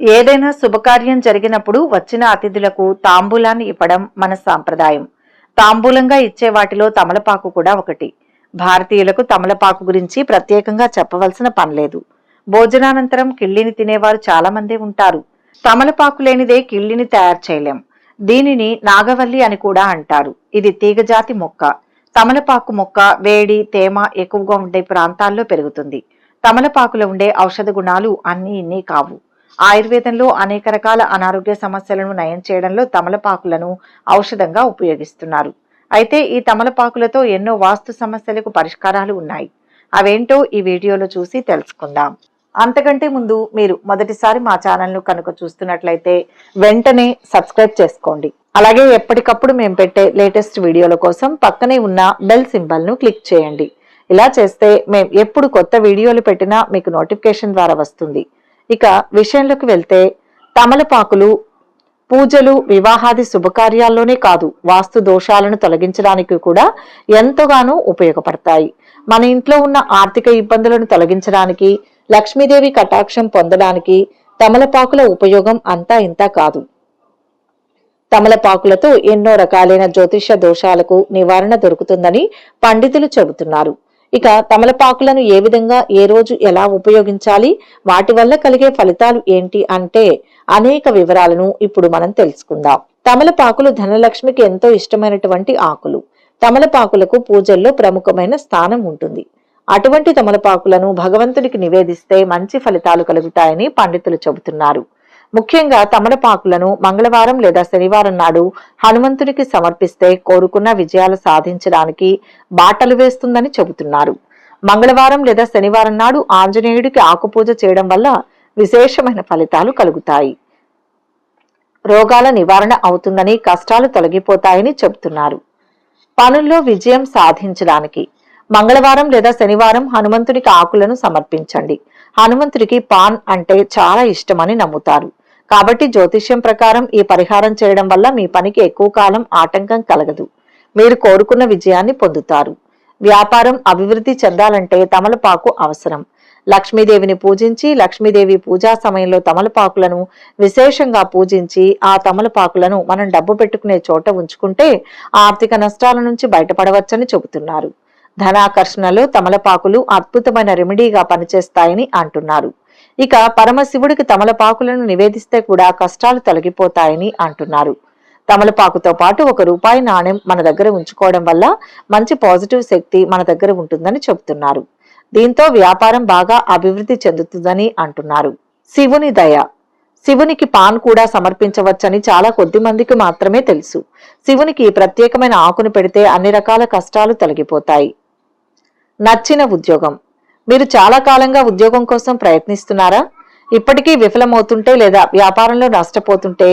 ఏదైనా శుభకార్యం జరిగినప్పుడు వచ్చిన అతిథులకు తాంబూలాన్ని ఇవ్వడం మన సాంప్రదాయం. తాంబూలంగా ఇచ్చే వాటిలో తమలపాకు కూడా ఒకటి. భారతీయులకు తమలపాకు గురించి ప్రత్యేకంగా చెప్పవలసిన పనిలేదు భోజనానంతరం కిళ్ళిని తినేవారు చాలా మందే ఉంటారు. తమలపాకు లేనిదే కిళ్ళిని తయారు చేయలేం. దీనిని నాగవల్లి అని కూడా అంటారు. ఇది తీగజాతి మొక్క. తమలపాకు మొక్క వేడి తేమ ఎక్కువగా ఉండే ప్రాంతాల్లో పెరుగుతుంది. తమలపాకులో ఉండే ఔషధ గుణాలు అన్నీ ఇన్ని కావు. ఆయుర్వేదంలో అనేక రకాల అనారోగ్య సమస్యలను నయం చేయడంలో తమలపాకులను ఔషధంగా ఉపయోగిస్తున్నారు. అయితే ఈ తమలపాకులతో ఎన్నో వాస్తు సమస్యలకు పరిష్కారాలు ఉన్నాయి. అవేంటో ఈ వీడియోలో చూసి తెలుసుకుందాం. అంతకంటే ముందు మీరు మొదటిసారి మా ఛానల్ను కనుక చూస్తున్నట్లయితే వెంటనే సబ్స్క్రైబ్ చేసుకోండి. అలాగే ఎప్పటికప్పుడు మేము పెట్టే లేటెస్ట్ వీడియోల కోసం పక్కనే ఉన్న బెల్ సింబల్ను క్లిక్ చేయండి. ఇలా చేస్తే మేము ఎప్పుడు కొత్త వీడియోలు పెట్టినా మీకు నోటిఫికేషన్ ద్వారా వస్తుంది. ఇక విషయంలోకి వెళ్తే తమలపాకులు పూజలు వివాహాది శుభకార్యాల్లోనే కాదు వాస్తు దోషాలను తొలగించడానికి కూడా ఎంతగానో ఉపయోగపడతాయి. మన ఇంట్లో ఉన్న ఆర్థిక ఇబ్బందులను తొలగించడానికి లక్ష్మీదేవి కటాక్షం పొందడానికి తమలపాకుల ఉపయోగం అంతా ఇంత కాదు. తమలపాకులతో ఎన్నో రకాలైన జ్యోతిష దోషాలకు నివారణ దొరుకుతుందని పండితులు చెబుతున్నారు. ఇక తమలపాకులను ఏ విధంగా ఏ రోజు ఎలా ఉపయోగించాలి వాటి వల్ల కలిగే ఫలితాలు ఏంటి అంటే అనేక వివరాలను ఇప్పుడు మనం తెలుసుకుందాం. తమలపాకులు ధనలక్ష్మికి ఎంతో ఇష్టమైనటువంటి ఆకులు. తమలపాకులకు పూజల్లో ప్రముఖమైన స్థానం ఉంటుంది. అటువంటి తమలపాకులను భగవంతుడికి నివేదిస్తే మంచి ఫలితాలు కలుగుతాయని పండితులు చెబుతున్నారు. ముఖ్యంగా తమలపాకులను మంగళవారం లేదా శనివారం నాడు హనుమంతునికి సమర్పిస్తే కోరుకున్న విజయాలు సాధించడానికి బాటలు వేస్తుందని చెబుతున్నారు. మంగళవారం లేదా శనివారం నాడు ఆంజనేయుడికి ఆకుపూజ చేయడం వల్ల విశేషమైన ఫలితాలు కలుగుతాయి. రోగాల నివారణ అవుతుందని కష్టాలు తొలగిపోతాయని చెబుతున్నారు. పనుల్లో విజయం సాధించడానికి మంగళవారం లేదా శనివారం హనుమంతుడికి ఆకులను సమర్పించండి. హనుమంతుడికి పాన్ అంటే చాలా ఇష్టమని నమ్ముతారు. కాబట్టి జ్యోతిష్యం ప్రకారం ఈ పరిహారం చేయడం వల్ల మీ పనికి ఎక్కువ కాలం ఆటంకం కలగదు. మీరు కోరుకున్న విజయాన్ని పొందుతారు. వ్యాపారం అభివృద్ధి చెందాలంటే తమలపాకు అవసరం. లక్ష్మీదేవిని పూజించి లక్ష్మీదేవి పూజా సమయంలో తమలపాకులను విశేషంగా పూజించి ఆ తమలపాకులను మనం డబ్బు పెట్టుకునే చోట ఉంచుకుంటే ఆర్థిక నష్టాల నుంచి బయటపడవచ్చని చెబుతున్నారు. ధనాకర్షణలో తమలపాకులు అద్భుతమైన రెమెడీగా పనిచేస్తాయని అంటున్నారు. ఇక పరమశివుడికి తమలపాకులను నివేదిస్తే కూడా కష్టాలు తొలగిపోతాయని అంటున్నారు. తమలపాకుతో పాటు ఒక రూపాయి నాణ్యం మన దగ్గర ఉంచుకోవడం వల్ల మంచి పాజిటివ్ శక్తి మన దగ్గర ఉంటుందని చెబుతున్నారు. దీంతో వ్యాపారం బాగా అభివృద్ధి చెందుతుందని అంటున్నారు. శివుని దయ. శివునికి పాన్ కూడా సమర్పించవచ్చని చాలా కొద్ది మందికి మాత్రమే తెలుసు. శివునికి ప్రత్యేకమైన ఆకును పెడితే అన్ని రకాల కష్టాలు తొలగిపోతాయి. నచ్చిన ఉద్యోగం. మీరు చాలా కాలంగా ఉద్యోగం కోసం ప్రయత్నిస్తున్నారా? ఇప్పటికీ విఫలమవుతుంటే లేదా వ్యాపారంలో నష్టపోతుంటే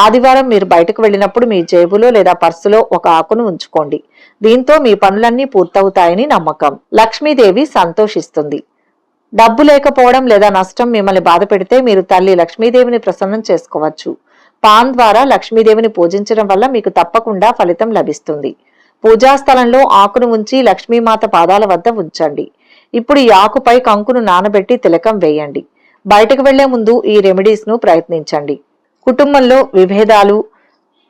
ఆదివారం మీరు బయటకు వెళ్ళినప్పుడు మీ జేబులో లేదా పర్సులో ఒక ఆకును ఉంచుకోండి. దీంతో మీ పనులన్నీ పూర్తవుతాయని నమ్మకం. లక్ష్మీదేవి సంతోషిస్తుంది. డబ్బు లేకపోవడం లేదా నష్టం మిమ్మల్ని బాధ పెడితే మీరు తల్లి లక్ష్మీదేవిని ప్రసన్నం చేసుకోవచ్చు. పాన్ ద్వారా లక్ష్మీదేవిని పూజించడం వల్ల మీకు తప్పకుండా ఫలితం లభిస్తుంది. పూజాస్థలంలో ఆకును ఉంచి లక్ష్మీమాత పాదాల వద్ద ఉంచండి. ఇప్పుడు ఈ ఆకుపై కంకును నానబెట్టి తిలకం వేయండి. బయటకు వెళ్ళే ముందు ఈ రెమెడీస్ను ప్రయత్నించండి. కుటుంబంలో విభేదాలు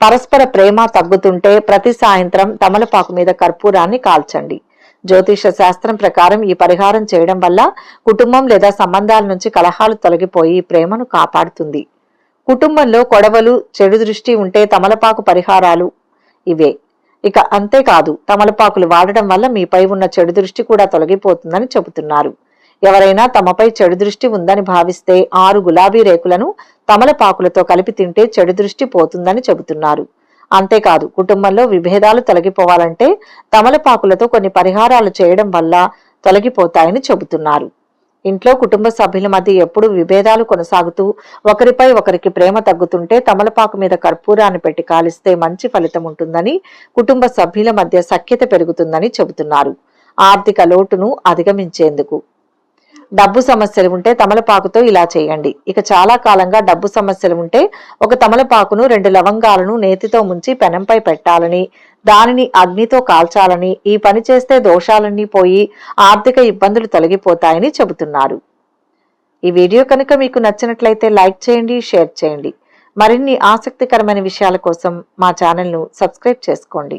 పరస్పర ప్రేమ తగ్గుతుంటే ప్రతి సాయంత్రం తమలపాకు మీద కర్పూరాన్ని కాల్చండి. జ్యోతిష శాస్త్రం ప్రకారం ఈ పరిహారం చేయడం వల్ల కుటుంబం లేదా సంబంధాల నుంచి కలహాలు తొలగిపోయి ప్రేమను కాపాడుతుంది. కుటుంబంలో కొడవలు చెడు దృష్టి ఉంటే తమలపాకు పరిహారాలు ఇవే. ఇక అంతేకాదు తమలపాకులు వాడడం వల్ల మీపై ఉన్న చెడు దృష్టి కూడా తొలగిపోతుందని చెబుతున్నారు. ఎవరైనా తమపై చెడు దృష్టి ఉందని భావిస్తే ఆరు గులాబీ రేకులను తమలపాకులతో కలిపి తింటే చెడు దృష్టి పోతుందని చెబుతున్నారు. అంతేకాదు కుటుంబంలో విభేదాలు తొలగిపోవాలంటే తమలపాకులతో కొన్ని పరిహారాలు చేయడం వల్ల తొలగిపోతాయని చెబుతున్నారు. ఇంట్లో కుటుంబ సభ్యుల మధ్య ఎప్పుడు విభేదాలు కొనసాగుతూ ఒకరిపై ఒకరికి ప్రేమ తగ్గుతుంటే తమలపాకు మీద కర్పూరాన్ని పెట్టి కాలిస్తే మంచి ఫలితం ఉంటుందని కుటుంబ సభ్యుల మధ్య సఖ్యత పెరుగుతుందని చెబుతున్నారు. ఆర్థిక లోటును అధిగమించేందుకు డబ్బు సమస్యలు ఉంటే తమలపాకుతో ఇలా చేయండి. ఇక చాలా కాలంగా డబ్బు సమస్యలు ఉంటే ఒక తమలపాకును రెండు లవంగాలను నేతితో ముంచి పెనంపై పెట్టాలని దానిని అగ్నితో కాల్చాలని ఈ పని చేస్తే దోషాలన్నీ పోయి ఆర్థిక ఇబ్బందులు తొలగిపోతాయని చెబుతున్నారు. ఈ వీడియో కనుక మీకు నచ్చినట్లయితే లైక్ చేయండి షేర్ చేయండి. మరిన్ని ఆసక్తికరమైన విషయాల కోసం మా ఛానల్ను సబ్స్క్రైబ్ చేసుకోండి.